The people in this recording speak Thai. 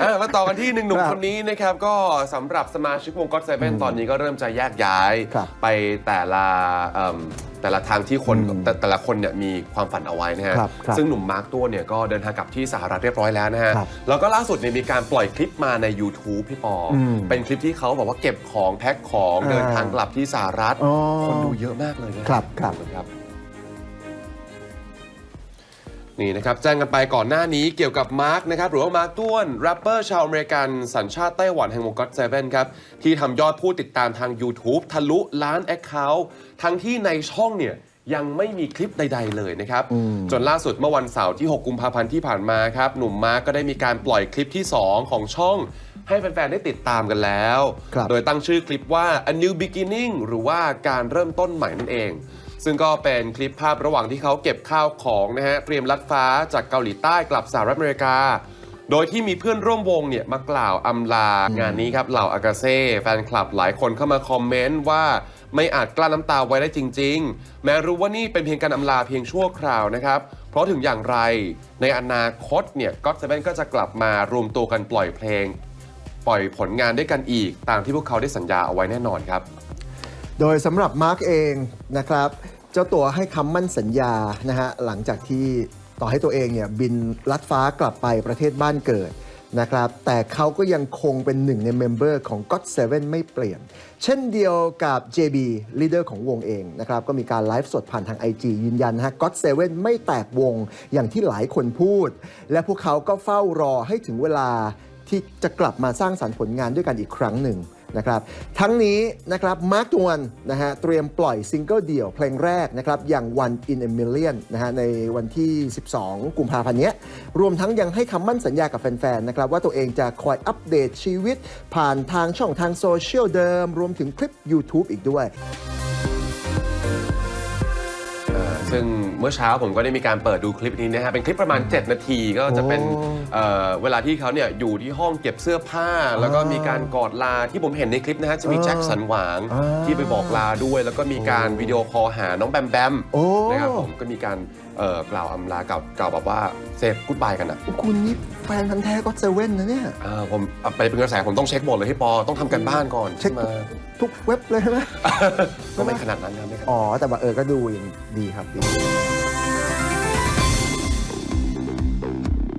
อะมาต่อกันที่หนึ่งหนุ่มครับคนนี้นะครับ ก็สำหรับสมาชิกวงก็ t เซเว่นตอนนี้ก็เริ่มจะแยกย้ายครับไปแต่ละเอิ่มแต่ละทางที่คนอืมแต่แต่ละคนเนี่ยมีความฝันเอาไว้นะฮะครับครับซึ่งหนุ่มมาร์คตัวเนี่ยก็เดินทางกลับที่สหรัฐเรียบร้อยแล้วนะฮะครับแล้วก็ล่าสุดเนี่ยมีการปล่อยคลิปมาใน YouTube พี่ปออมเป็นคลิปที่เขาบอกว่าเก็บของแพ็คของอ่าเดินทางกลับที่สหรัฐอ๋อ คนดูเยอะมากเลยนะ ครับครับ ครับ นี่นะครับแจ้งกันไปก่อนหน้านี้เกี่ยวกับมาร์คนะครับหรือว่ามาร์คต้วนแรปเปอร์ชาวอเมริกันสัญชาติไต้หวันแห่งวงก็ t เซเว่นครับที่ทำยอดผู้ติดตามทาง YouTube ทะลุล้านแอคเคาท์ทั้งที่ในช่องเนี่ยยังไม่มีคลิปใด ๆ เลยนะครับอืมจนล่าสุดเมื่อวันเสาร์ที่ 6 กุมภาพันธ์ที่ผ่านมาครับ หนุ่มมาร์คก็ได้มีการปล่อยคลิปที่ 2 ของช่อง ให้แฟน ๆ ได้ติดตามกันแล้วครับโดยตั้งชื่อคลิปว่า a new beginning หรือว่าการเริ่มต้นใหม่นั่นเอง ซึ่งก็เป็นคลิปภาพระหว่างที่เขาเก็บข้าวของนะฮะเตรียมลัดฟ้าจากเกาหลีใต้กลับสหรัฐอเมริกา โดยที่มีเพื่อนร่วมวงเนี่ยมากล่าวอำลางานนี้ครับเหล่าอากาเซ่แฟนคลับหลายคนเข้ามาคอมเมนต์ว่าไม่อาจกลั้นน้ำตาไว้ได้จริง ๆ แม้รู้ว่านี่เป็นเพียงการอำลาเพียงชั่วคราวนะครับ เพราะถึงอย่างไรในอนาคตเนี่ยก็เซเว่นก็จะกลับมารวมตัวกันปล่อยเพลง ปล่อยผลงานด้วยกันอีกตามที่พวกเขาได้สัญญาเอาไว้แน่นอนครับ โดยสำหรับมาร์กเองนะครับ เจ้าตัวให้คำมั่นสัญญานะฮะหลังจากที่ต่อให้ตัวเองเนี่ยบินลัดฟ้ากลับไปประเทศบ้านเกิดนะครับแต่เขาก็ยังคงเป็นหนึ่งในเมมเบอร์ของ GOT7 ไม่เปลี่ยน เช่นเดียวกับ JB ลีดเดอร์ของวงเองนะครับก็มีการไลฟ์สดผ่านทาง IG ยืนยันนะฮะ GOT7 ไม่แตกวงอย่างที่หลายคนพูด และพวกเขาก็เฝ้ารอให้ถึงเวลาที่จะกลับมาสร้างสรรค์ผลงานด้วยกันอีกครั้งหนึ่ง นะครับ ทั้งนี้นะครับมาร์กตวนนะฮะเตรียมปล่อยซิงเกิลเดี่ยวเพลงแรกนะครับอย่าง One in a Million นะฮะในวันที่ 12 กุมภาพันธ์เนี้ยรวมทั้งยังให้คำมั่นสัญญากับแฟนๆนะครับว่าตัวเองจะคอยอัปเดตชีวิต ผ่านทางช่องทางโซเชียลเดิม รวมถึงคลิป YouTube อีกด้วย ซึ่งเมื่อเช้าผมก็ได้มีการเปิดดูคลิปนี้นะฮะเป็นคลิปประมาณ 7 นาทีก็จะเป็นโอ้เอ่อเวลาที่เขาเนี่ยอยู่ที่ห้องเก็บเสื้อผ้า แล้วก็มีการกอดลาที่ผมเห็นในคลิปนะฮะจะมีอ่าแจ็คสันหวางอ่าที่ไปบอกลาด้วย แล้วก็มีการวิดีโอคอลหาน้องแบมแบมโอ้นะครับผมก็มีการเอ่อกล่าวอำลากับกล่าวแบบว่าเซฟกูดบายกันอะคุณนี่แฟนพันธ์แท้ก็เซเว่นนะเนี่ยอ่าผมเอาไปเป็นกระแสผมต้องเช็คหมดเลยพี่ปอต้องทำกันบ้านก่อนเช็คใช่ไหมทุกเว็บเลยใช่ไหมก็ไม่ขนาดนั้นนะไม่ขนาดนั้นอ๋อแต่ว่าเออก็ดูอย่างดีครับดี